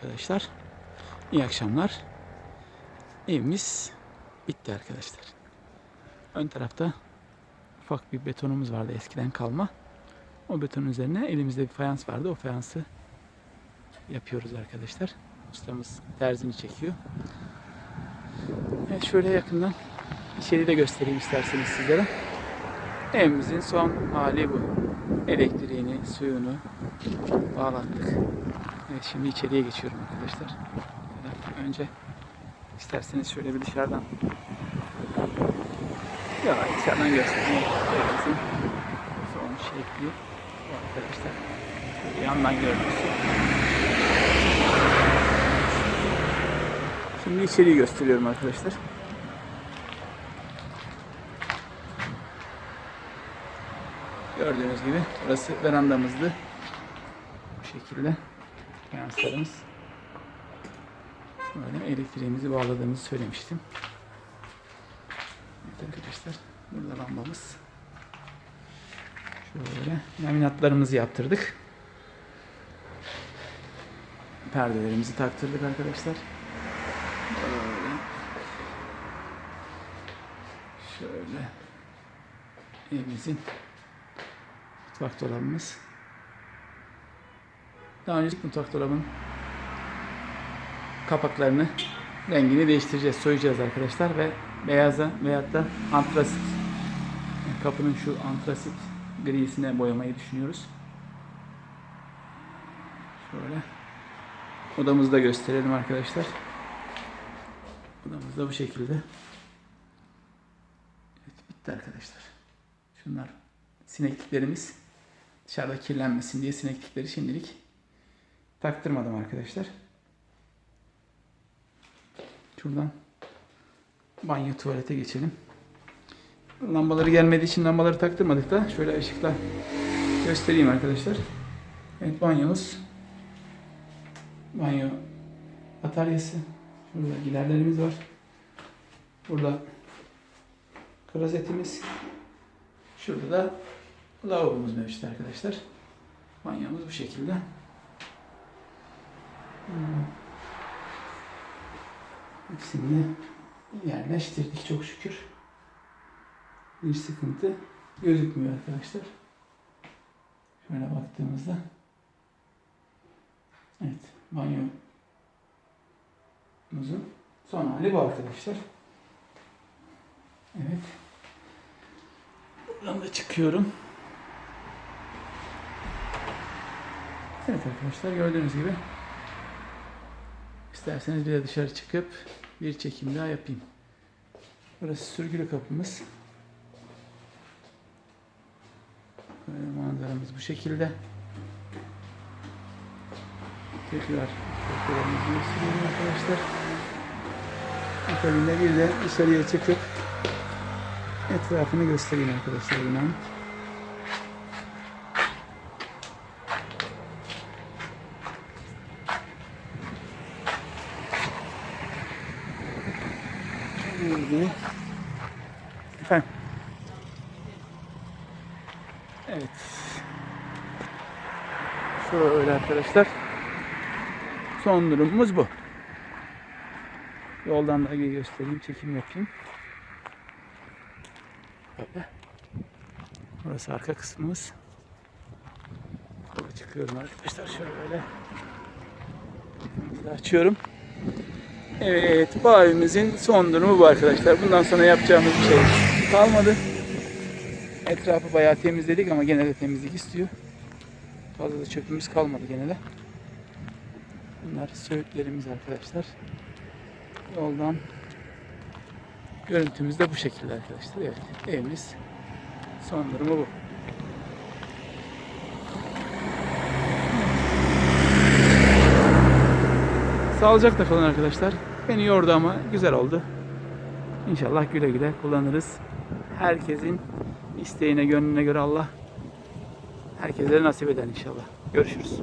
arkadaşlar. İyi akşamlar. Evimiz bitti arkadaşlar. Ön tarafta ufak bir betonumuz vardı eskiden kalma. O betonun üzerine elimizde bir fayans vardı. O fayansı yapıyoruz arkadaşlar. Ustamız terzini çekiyor. Evet, şöyle yakından içeri de göstereyim isterseniz sizlere. Evimizin son hali bu. Elektriğini, suyunu bağlattık. Evet şimdi içeriye geçiyorum arkadaşlar. Önce isterseniz şöyle bir dışarıdan ya dışarıdan göstereyim. Son şekli arkadaşlar. Şöyle yandan görüntüsü. Şimdi içeriği gösteriyorum arkadaşlar. Gördüğünüz gibi burası verandamızdı. Bu şekilde fayanslarımız. Böyle elektriğimizi bağladığımızı söylemiştim. Evet arkadaşlar burada lambamız. Şöyle laminatlarımızı yaptırdık. Perdelerimizi taktırdık arkadaşlar. Böyle. Şöyle evimizin mutfak dolabımız. Daha önce mutfak dolabının kapaklarını rengini değiştireceğiz, soyacağız arkadaşlar ve beyaza veyahut da antrasit kapının şu antrasit grisine boyamayı düşünüyoruz. Şöyle odamızı da gösterelim arkadaşlar. Odamız da bu şekilde. Evet bitti arkadaşlar. Şunlar sinekliklerimiz dışarıda kirlenmesin diye sineklikleri şimdilik taktırmadım arkadaşlar. Şuradan banyo tuvalete geçelim. Lambaları gelmediği için lambaları taktırmadık da şöyle ışıkla göstereyim arkadaşlar. Evet banyomuz. Banyo bataryası. Şurada giderlerimiz var. Burada klozetimiz. Şurada da lavabomuz mevcut arkadaşlar. Banyomuz bu şekilde. Hmm. Hepsini yerleştirdik çok şükür. Bir sıkıntı gözükmüyor arkadaşlar. Şöyle baktığımızda. Evet, banyomuzun son hali bu arkadaşlar. Evet. Buradan da çıkıyorum. Evet arkadaşlar gördüğünüz gibi İsterseniz bir de dışarı çıkıp bir çekim daha yapayım. Burası sürgülü kapımız. Böyle manzaramız bu şekilde. Tekrar fotoğrafımızı gösteriyorum arkadaşlar. Akabinde bir de dışarıya çıkıp etrafını göstereyim arkadaşlar binanın. Neydi? Efendim. Evet. Şöyle arkadaşlar. Son durumumuz bu. Yoldan da göstereyim, çekim yapayım. Böyle. Burası arka kısmımız. Çıkıyorum arkadaşlar şöyle. Açıyorum. Evet, bu evimizin son durumu bu arkadaşlar. Bundan sonra yapacağımız bir şey kalmadı. Etrafı bayağı temizledik ama gene de temizlik istiyor. Fazla da çöpümüz kalmadı gene de. Bunlar söğütlerimiz arkadaşlar. Yoldan görüntümüz de bu şekilde arkadaşlar. Evet, evimiz son durumu bu. Sağlıcakla kalın arkadaşlar. Beni yordu ama güzel oldu. İnşallah güle güle kullanırız. Herkesin isteğine, gönlüne göre Allah herkese nasip eder inşallah. Görüşürüz.